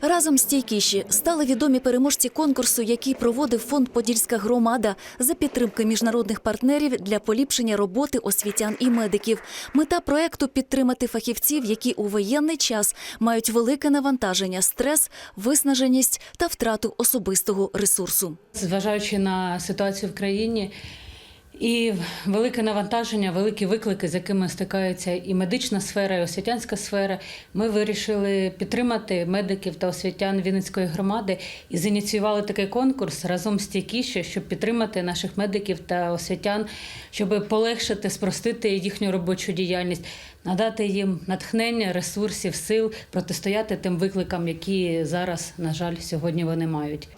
Разом стійкіші стали відомі переможці конкурсу, який проводив фонд Подільська громада за підтримки міжнародних партнерів для поліпшення роботи освітян і медиків. Мета проекту підтримати фахівців, які у воєнний час мають велике навантаження, стрес, виснаженість та втрату особистого ресурсу. Зважаючи на ситуацію в країні і велике навантаження, великі виклики, з якими стикаються і медична сфера, і освітянська сфера, ми вирішили підтримати медиків та освітян Вінницької громади і зініціювали такий конкурс разом з стійкіше, щоб підтримати наших медиків та освітян, щоб полегшити, спростити їхню робочу діяльність, надати їм натхнення, ресурсів, сил протистояти тим викликам, які зараз, на жаль, сьогодні вони мають.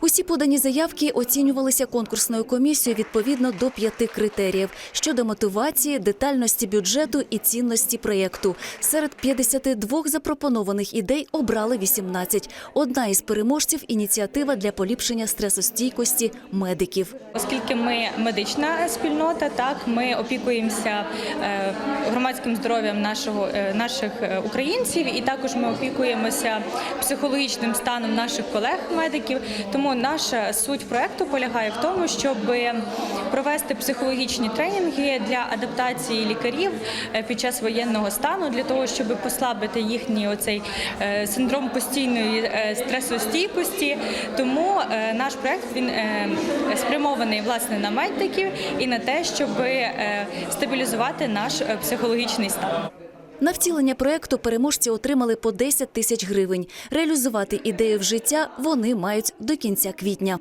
Усі подані заявки оцінювалися конкурсною комісією відповідно до п'яти критеріїв щодо мотивації, детальності бюджету і цінності проєкту. Серед 52 запропонованих ідей обрали 18. Одна із переможців – ініціатива для поліпшення стресостійкості медиків. Оскільки ми медична спільнота, так ми опікуємося е, громадським здоров'ям нашого е, наших е, українців, і також ми опікуємося психологічним станом наших колег-медиків. Тому наша суть проекту полягає в тому, щоб провести психологічні тренінги для адаптації лікарів е, під час воєнного стану, для того, щоб послабити їхній оцей е, синдром постійної е, стресостійкості. Тому наш проект він спрямований власне на медиків і на те, щоб стабілізувати наш психологічний стан. На втілення проекту переможці отримали по 10 тисяч гривень. Реалізувати ідею в життя вони мають до кінця квітня.